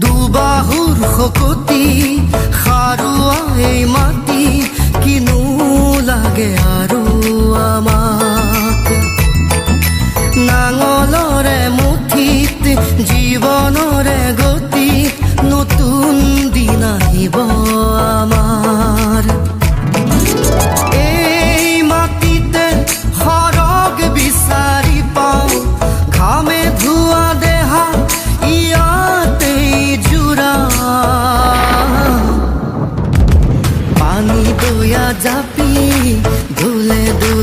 দুবাহুৰ শকতি এই মাটি, কিনো লাগে আৰু আমাক। নাঙলৰে মুঠিত জীৱনৰে গতি, নতুন দিন আহিব আমাৰ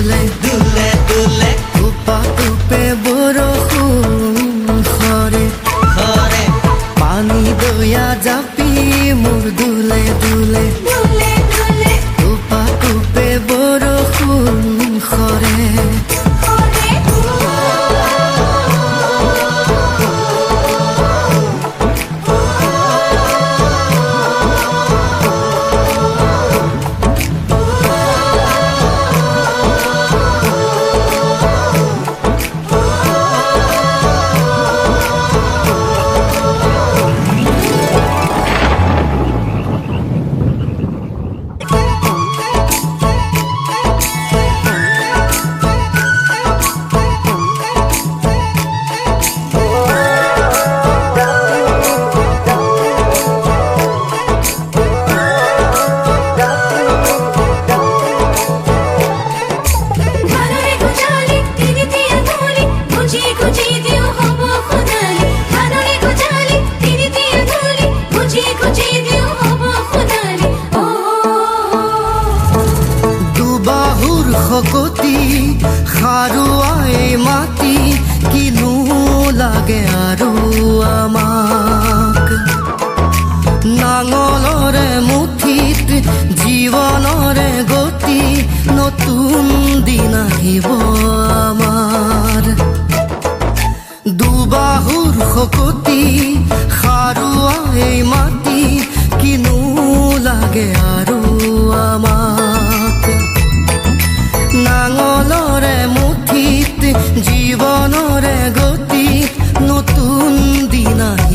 দুলে দুলে ধুলে টোপা টোপে বৰষুণ সৰে সৰে পানী দয়া জাপি মোৰ ধুলে ধুলে দুলে দুলে। টোপা টোপে বৰষুণ শকতি সাৰুৱাই মাতি কিনো লাগে আৰু আমাক। নাঙলৰে মুঠিত জীৱনৰে গতি, নতুন দিন আহিব আমাৰ দুবাহুৰ শকতি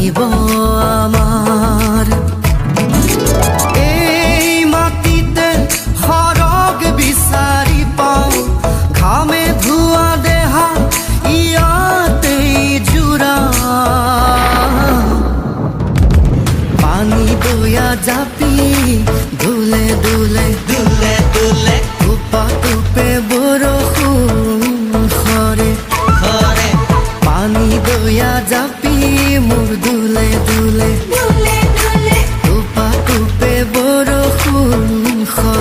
জীব আমার। এই মাটিতে সৰগ বিচাৰি পাওঁ, ঘামে ধোৱা দেহা ইয়াতে জোৰা পানী বয়া যাব पी मुर दुले दुले दुले